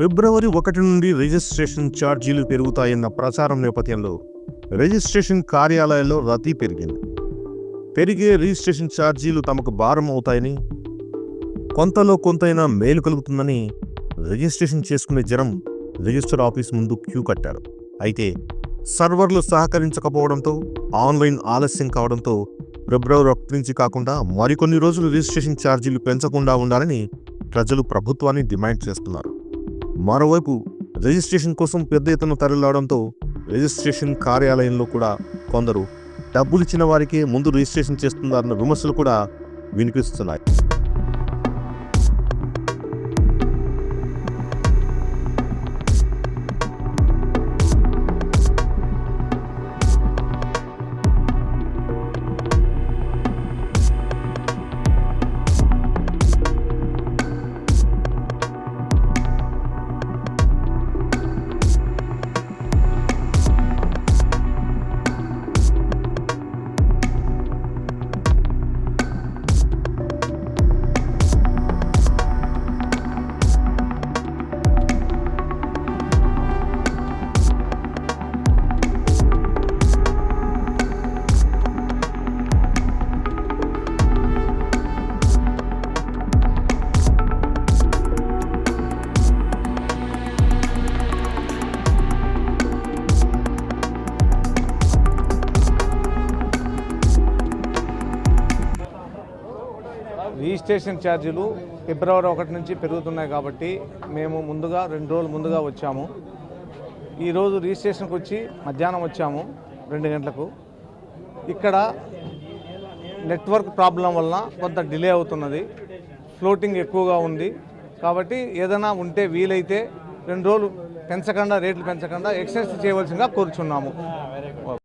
ఫిబ్రవరి ఒకటి నుండి రిజిస్ట్రేషన్ ఛార్జీలు పెరుగుతాయన్న ప్రచారం నేపథ్యంలో రిజిస్ట్రేషన్ కార్యాలయాల్లో రద్దీ పెరిగింది. పెరిగే రిజిస్ట్రేషన్ ఛార్జీలు తమకు భారం అవుతాయని కొంతలో కొంతైనా మేలు కలుగుతుందని రిజిస్ట్రేషన్ చేసుకునే జనం రిజిస్టర్ ఆఫీస్ ముందు క్యూ కట్టారు. అయితే సర్వర్లు సహకరించకపోవడంతో ఆన్లైన్ ఆలస్యం కావడంతో ఫిబ్రవరి ఒకటి నుంచి కాకుండా మరికొన్ని రోజులు రిజిస్ట్రేషన్ ఛార్జీలు పెంచకుండా ఉండాలని ప్రజలు ప్రభుత్వాన్ని డిమాండ్ చేస్తున్నారు. మరోవైపు రిజిస్ట్రేషన్ కోసం పెద్ద ఎత్తున తరలిరావడంతో రిజిస్ట్రేషన్ కార్యాలయంలో కూడా కొందరు డబ్బులు ఇచ్చిన వారికే ముందు రిజిస్ట్రేషన్ చేస్తున్నారన్న విమర్శలు కూడా వినిపిస్తున్నాయి. రిజిస్ట్రేషన్ ఛార్జీలు ఫిబ్రవరి ఒకటి నుంచి పెరుగుతున్నాయి కాబట్టి మేము ముందుగా రెండు రోజులు ముందుగా వచ్చాము. ఈరోజు రిజిస్ట్రేషన్కి వచ్చి మధ్యాహ్నం వచ్చాము రెండు గంటలకు. ఇక్కడ నెట్వర్క్ ప్రాబ్లం వలన కొంత డిలే అవుతున్నది. ఫ్లోటింగ్ ఎక్కువగా ఉంది. కాబట్టి ఏదైనా ఉంటే వీలైతే రెండు రోజులు పెంచకుండా రేట్లు పెంచకుండా ఎక్సైజ్ చేయవలసిందిగా కోరుచున్నాము.